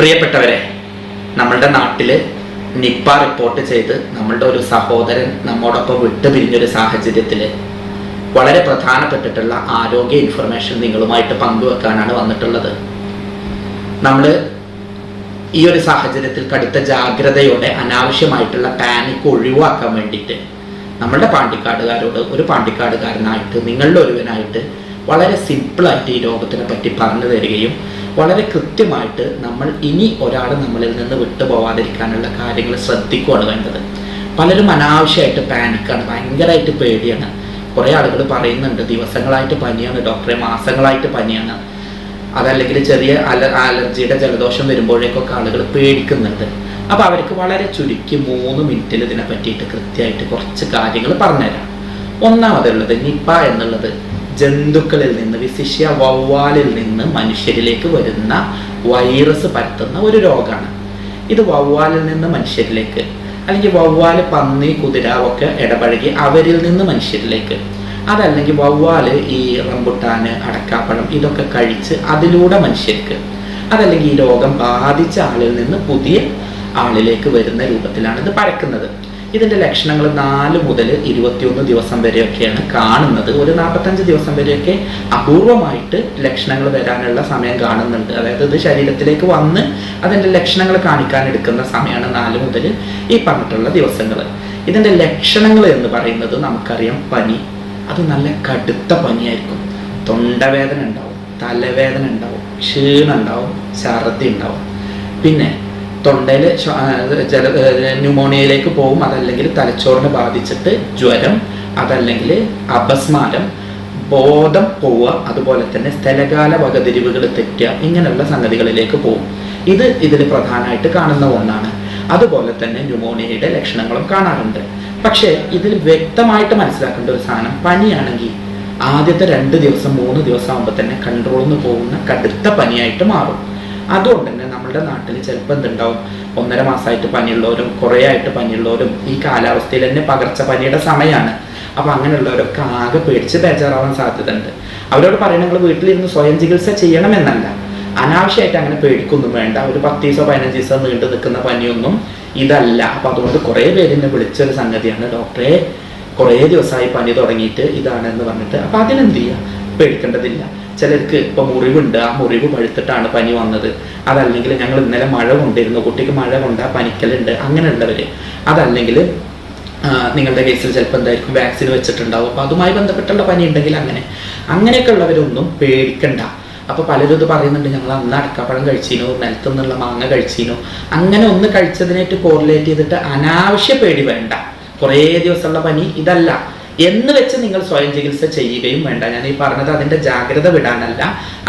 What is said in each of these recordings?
പ്രിയപ്പെട്ടവരെ നമ്മളുടെ നാട്ടിൽ നിപ്പ റിപ്പോർട്ട് ചെയ്ത് നമ്മളുടെ ഒരു സഹോദരൻ നമ്മോടൊപ്പം വിട്ടുപിരിഞ്ഞൊരു സാഹചര്യത്തിൽ വളരെ പ്രധാനപ്പെട്ടിട്ടുള്ള ആരോഗ്യ ഇൻഫർമേഷൻ നിങ്ങളുമായിട്ട് പങ്കുവെക്കാനാണ് വന്നിട്ടുള്ളത്. നമ്മൾ ഈ ഒരു സാഹചര്യത്തിൽ കടുത്ത ജാഗ്രതയോടെ അനാവശ്യമായിട്ടുള്ള പാനിക് ഒഴിവാക്കാൻ വേണ്ടിയിട്ട് നമ്മളുടെ പാണ്ടിക്കാടുകാരോട് ഒരു പാണ്ടിക്കാടുകാരനായിട്ട് നിങ്ങളുടെ ഒരുവനായിട്ട് വളരെ സിമ്പിളായിട്ട് ഈ രോഗത്തിനെ പറ്റി പറഞ്ഞു തരികയും വളരെ കൃത്യമായിട്ട് നമ്മൾ ഇനി ഒരാൾ നമ്മളിൽ നിന്ന് വിട്ടുപോവാതിരിക്കാനുള്ള കാര്യങ്ങൾ ശ്രദ്ധിക്കുകയാണ് വേണ്ടത്. പലരും അനാവശ്യമായിട്ട് പാനിക്കാണ് ഭയങ്കരമായിട്ട് പേടിയാണ്. കുറേ ആളുകൾ പറയുന്നുണ്ട് ദിവസങ്ങളായിട്ട് പനിയാണ് ഡോക്ടറെ മാസങ്ങളായിട്ട് പനിയാണ്. അതല്ലെങ്കിൽ ചെറിയ അല അലർജിയുടെ ജലദോഷം വരുമ്പോഴേക്കൊക്കെ ആളുകൾ പേടിക്കുന്നുണ്ട്. അപ്പോൾ അവർക്ക് വളരെ ചുരുക്കി മൂന്ന് മിനിറ്റിൽ ഇതിനെ പറ്റിയിട്ട് കൃത്യമായിട്ട് കുറച്ച് കാര്യങ്ങൾ പറഞ്ഞുതരാം. ഒന്നാമതുള്ളത് നിപ്പ എന്നുള്ളത് ജന്തുക്കളിൽ നിന്ന് വിശിഷ്യ വവ്വാലിൽ നിന്ന് മനുഷ്യരിലേക്ക് വരുന്ന വൈറസ് പരത്തുന്ന ഒരു രോഗമാണ് ഇത് വവ്വാലിൽ നിന്ന് മനുഷ്യരിലേക്ക് അല്ലെങ്കിൽ വവ്വാൽ പന്നി കുതിര ഒക്കെ ഇടപഴകി അവരിൽ നിന്ന് മനുഷ്യരിലേക്ക്. അതല്ലെങ്കിൽ വവ്വാൽ ഈ റംബുട്ടാന് അടക്കാപ്പഴം ഇതൊക്കെ കഴിച്ച് അതിലൂടെ മനുഷ്യർക്ക്. അതല്ലെങ്കിൽ ഈ രോഗം ബാധിച്ച ആളിൽ നിന്ന് പുതിയ ആളിലേക്ക് വരുന്ന രൂപത്തിലാണ് ഇത് പരക്കുന്നത്. ഇതിന്റെ ലക്ഷണങ്ങൾ നാല് മുതൽ ഇരുപത്തിയൊന്ന് ദിവസം വരെയൊക്കെയാണ് കാണുന്നത്. ഒരു നാൽപ്പത്തഞ്ച് ദിവസം വരെയൊക്കെ അപൂർവമായിട്ട് ലക്ഷണങ്ങൾ വരാനുള്ള സമയം കാണുന്നുണ്ട്. അതായത് ഇത് ശരീരത്തിലേക്ക് വന്ന് അതിന്റെ ലക്ഷണങ്ങൾ കാണിക്കാൻ എടുക്കുന്ന സമയമാണ് നാല് മുതൽ ഈ പറഞ്ഞിട്ടുള്ള ദിവസങ്ങൾ. ഇതിന്റെ ലക്ഷണങ്ങൾ എന്ന് പറയുന്നത് നമുക്കറിയാം പനി. അത് നല്ല കടുത്ത പനിയായിരിക്കും. തൊണ്ടവേദന ഉണ്ടാവും തലവേദന ഉണ്ടാവും ക്ഷീണം ഉണ്ടാവും ഛർദി ഉണ്ടാവും. പിന്നെ തൊണ്ടയിൽ ജല ന്യൂമോണിയയിലേക്ക് പോകും. അതല്ലെങ്കിൽ തലച്ചോറിനെ ബാധിച്ചിട്ട് ജ്വരം അതല്ലെങ്കിൽ അപസ്മാരം ബോധം പോവുക അതുപോലെ തന്നെ സ്ഥലകാല വകതിരിവുകൾ തെറ്റുക ഇങ്ങനെയുള്ള സംഗതികളിലേക്ക് പോകും. ഇത് ഇതിൽ പ്രധാനമായിട്ട് കാണുന്ന ഒന്നാണ്. അതുപോലെ തന്നെ ന്യൂമോണിയയുടെ ലക്ഷണങ്ങളും കാണാറുണ്ട്. പക്ഷേ ഇതിൽ വ്യക്തമായിട്ട് മനസ്സിലാക്കേണ്ട ഒരു സാധനം പനിയാണെങ്കിൽ ആദ്യത്തെ രണ്ട് ദിവസം മൂന്ന് ദിവസം ആകുമ്പോൾ തന്നെ കൺട്രോളിൽ നിന്ന് പോകുന്ന കടുത്ത പനിയായിട്ട് മാറും. അതുകൊണ്ട് തന്നെ നമ്മുടെ നാട്ടിൽ ചിലപ്പോൾ എന്തുണ്ടാവും? ഒന്നര മാസമായിട്ട് പനിയുള്ളവരും കുറേ ആയിട്ട് പനിയുള്ളവരും ഈ കാലാവസ്ഥയിൽ തന്നെ പകർച്ചപ്പനിയുടെ സമയമാണ് അപ്പോൾ അങ്ങനെയുള്ളവരൊക്കെ ആകെ പേടിച്ച് ബേജാറാവാൻ സാധ്യതയുണ്ട്. അവരോട് പറയുന്നത് നിങ്ങൾ വീട്ടിലിരുന്ന് സ്വയം ചികിത്സ ചെയ്യണമെന്നല്ല. അനാവശ്യമായിട്ട് അങ്ങനെ പേടിക്കൊന്നും വേണ്ട. ഒരു പത്ത് ദിവസം പതിനഞ്ച് ദിവസം നീണ്ടു നിൽക്കുന്ന പനിയൊന്നും ഇതല്ല. അപ്പം അതുകൊണ്ട് കുറേ പേര് എന്നെ വിളിച്ചൊരു സംഗതിയാണ്. ഡോക്ടറെ കുറേ ദിവസമായി പനി തുടങ്ങിയിട്ട് ഇതാണ് എന്ന് പറഞ്ഞിട്ട്. അപ്പം അതിനെന്ത് ചെയ്യുക പേടിക്കേണ്ടതില്ല. ചിലർക്ക് ഇപ്പോൾ മുറിവുണ്ട്. ആ മുറിവ് പഴുത്തിട്ടാണ് പനി വന്നത്. അതല്ലെങ്കിൽ ഞങ്ങൾ ഇന്നലെ മഴ കൊണ്ടിരുന്നു. കുട്ടിക്ക് മഴ കൊണ്ടാ പനിക്കലുണ്ട്. അങ്ങനെയുള്ളവർ അതല്ലെങ്കിൽ നിങ്ങളുടെ കേസിൽ ചിലപ്പോൾ എന്തായിരിക്കും? വാക്സിൻ വെച്ചിട്ടുണ്ടാവും. അപ്പോൾ അതുമായി ബന്ധപ്പെട്ടുള്ള പനി ഉണ്ടെങ്കിൽ അങ്ങനെ. അങ്ങനെയൊക്കെ ഉള്ളവരൊന്നും പേടിക്കണ്ട. അപ്പോൾ പലരും ഇത് പറയുന്നുണ്ട്. ഞങ്ങൾ അന്ന് അടക്കാപ്പഴം കഴിച്ചിനോ നിലത്തു നിന്നുള്ള മാങ്ങ കഴിച്ചിനോ. അങ്ങനെ ഒന്ന് കഴിച്ചതിനായിട്ട് കോറിലേറ്റ് ചെയ്തിട്ട് അനാവശ്യ പേടി വേണ്ട. കുറേ ദിവസമുള്ള പനി ഇതല്ല. എന്ന് വെച്ച് നിങ്ങൾ സ്വയം ചികിത്സ ചെയ്യുകയും വേണ്ട. ഞാൻ ഈ പറഞ്ഞത് അതിന്റെ ജാഗ്രത വിടാനല്ല.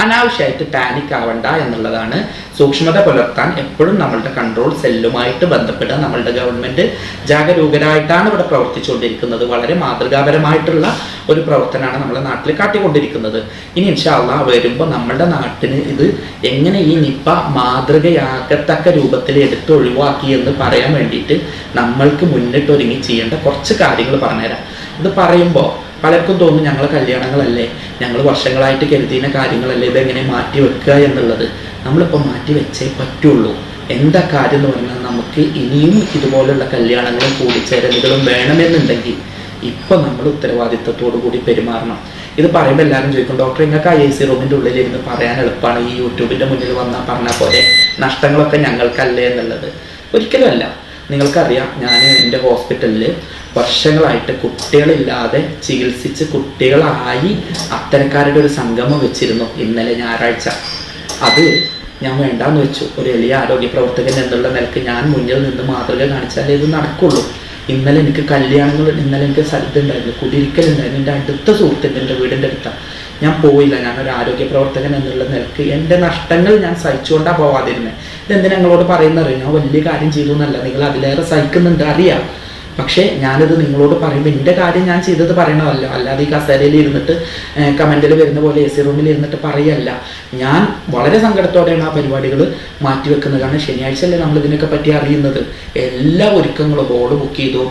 അനാവശ്യമായിട്ട് പാനിക് ആവണ്ട എന്നുള്ളതാണ്. സൂക്ഷ്മത പുലർത്താൻ എപ്പോഴും നമ്മളുടെ കൺട്രോൾ സെല്ലുമായിട്ട് ബന്ധപ്പെട്ട് നമ്മളുടെ ഗവൺമെന്റ് ജാഗരൂകരായിട്ടാണ് ഇവിടെ പ്രവർത്തിച്ചുകൊണ്ടിരിക്കുന്നത്. വളരെ മാതൃകാപരമായിട്ടുള്ള ഒരു പ്രവർത്തനമാണ് നമ്മുടെ നാട്ടിൽ കാട്ടിക്കൊണ്ടിരിക്കുന്നത്. ഇനി ഇൻഷാല്ല വരുമ്പോൾ നമ്മളുടെ നാട്ടിന് ഇത് എങ്ങനെ ഈ നിപ്പ മാതൃകയാകത്തക്ക രൂപത്തിൽ എടുത്ത് ഒഴിവാക്കി എന്ന് പറയാൻ വേണ്ടിയിട്ട് നമ്മൾക്ക് മുന്നിട്ടൊരുങ്ങി ചെയ്യേണ്ട കുറച്ച് കാര്യങ്ങൾ പറഞ്ഞുതരാം. ഇത് പറയുമ്പോൾ പലർക്കും തോന്നും ഞങ്ങൾ കല്യാണങ്ങളല്ലേ ഞങ്ങൾ വർഷങ്ങളായിട്ട് കരുതിയ കാര്യങ്ങളല്ലേ ഇതെങ്ങനെ മാറ്റി വെക്കുക എന്നുള്ളത്. നമ്മളിപ്പോൾ മാറ്റി വെച്ചേ പറ്റുള്ളൂ. എന്താ കാര്യം എന്ന് പറഞ്ഞാൽ നമുക്ക് ഇനിയും ഇതുപോലുള്ള കല്യാണങ്ങളും കൂടിച്ചേരലുകളും വേണമെന്നുണ്ടെങ്കിൽ ഇപ്പം നമ്മൾ ഉത്തരവാദിത്തത്തോടു കൂടി പെരുമാറണം. ഇത് പറയുമ്പോൾ എല്ലാവരും ചോദിക്കും ഡോക്ടർ നിങ്ങൾക്ക് ഐ സി റൂമിന്റെ ഉള്ളിൽ ഇരുന്ന് പറയാൻ എളുപ്പമാണ് ഈ യൂട്യൂബിന്റെ മുന്നിൽ വന്നാൽ പറഞ്ഞാൽ പോലെ നഷ്ടങ്ങളൊക്കെ ഞങ്ങൾക്കല്ലേ എന്നുള്ളത്. ഒരിക്കലുമല്ല നിങ്ങൾക്കറിയാം ഞാൻ എന്റെ ഹോസ്പിറ്റലിൽ വർഷങ്ങളായിട്ട് കുട്ടികളില്ലാതെ ചികിത്സിച്ച് കുട്ടികളായി അത്തരക്കാരുടെ ഒരു സംഗമം വെച്ചിരുന്നു ഇന്നലെ ഞായറാഴ്ച. അത് ഞാൻ വേണ്ടാന്ന് വെച്ചു. ഒരു എളിയ ആരോഗ്യ പ്രവർത്തകൻ എന്നുള്ള നിലയ്ക്ക് ഞാൻ മുന്നിൽ നിന്ന് മാതൃക കാണിച്ചാലേ ഇത് നടക്കുള്ളൂ. ഇന്നലെ എനിക്ക് കല്യാണങ്ങൾ ഇന്നലെ എനിക്ക് സ്ഥലത്തുണ്ടായിരുന്നു. കുടിയിരിക്കലുണ്ടായിരുന്നു എന്റെ അടുത്ത സുഹൃത്തിന്റെ എന്റെ വീടിന്റെ അടുത്ത. ഞാൻ പോയില്ല. ഞാനൊരു ആരോഗ്യ പ്രവർത്തകൻ എന്നുള്ള നിലയ്ക്ക് എന്റെ നഷ്ടങ്ങൾ ഞാൻ സഹിച്ചുകൊണ്ടാണ് പോവാതിരുന്നത് ഇതെന്തിനാ നിങ്ങളോട് പറയുന്നത് ഞാൻ വലിയ കാര്യം ചെയ്തു എന്നല്ല. നിങ്ങൾ അതിലേറെ സഹിക്കുന്നുണ്ട്. അറിയാം. പക്ഷേ ഞാനിത് നിങ്ങളോട് പറയുമ്പോൾ എന്റെ കാര്യം ഞാൻ ചെയ്തത് പറയണമല്ല അല്ലാതെ ഈ കസേരയിൽ ഇരുന്നിട്ട് കമന്റിൽ വരുന്ന പോലെ എ സി റൂമിൽ ഇരുന്നിട്ട് പറയല്ല. ഞാൻ വളരെ സങ്കടത്തോടെയാണ് ആ പരിപാടികൾ മാറ്റിവെക്കുന്നത്. കാരണം ശനിയാഴ്ച അല്ലേ നമ്മൾ ഇതിനൊക്കെ പറ്റി അറിയുന്നത്. എല്ലാ ഒരുക്കങ്ങളും ഹോൾ ബുക്ക് ചെയ്തു.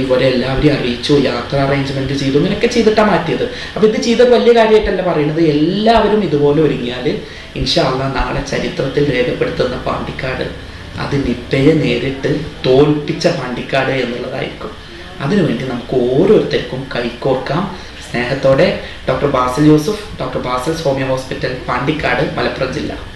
ഇവരെ എല്ലാവരെയും അറിയിച്ചു. യാത്ര അറേഞ്ച്മെന്റ് ചെയ്തു. ഇങ്ങനെയൊക്കെ ചെയ്തിട്ടാണ് മാറ്റിയത്. അപ്പോൾ ഇത് ചെയ്ത വലിയ കാര്യമായിട്ടല്ല പറയുന്നത് എല്ലാവരും ഇതുപോലെ ഒരുങ്ങിയാൽ ഇൻഷാല്ല നാളെ ചരിത്രത്തിൽ രേഖപ്പെടുത്തുന്ന പാണ്ടിക്കാട് അത് നിപ്പയെ നേരിട്ട് തോൽപ്പിച്ച പാണ്ടിക്കാട് എന്നുള്ളതായിരിക്കും. അതിനുവേണ്ടി നമുക്ക് ഓരോരുത്തർക്കും കൈകോർക്കാം. സ്നേഹത്തോടെ doctor Basil Yusuf doctor Basil homeo hospital Pandikkad Malappuram ജില്ല.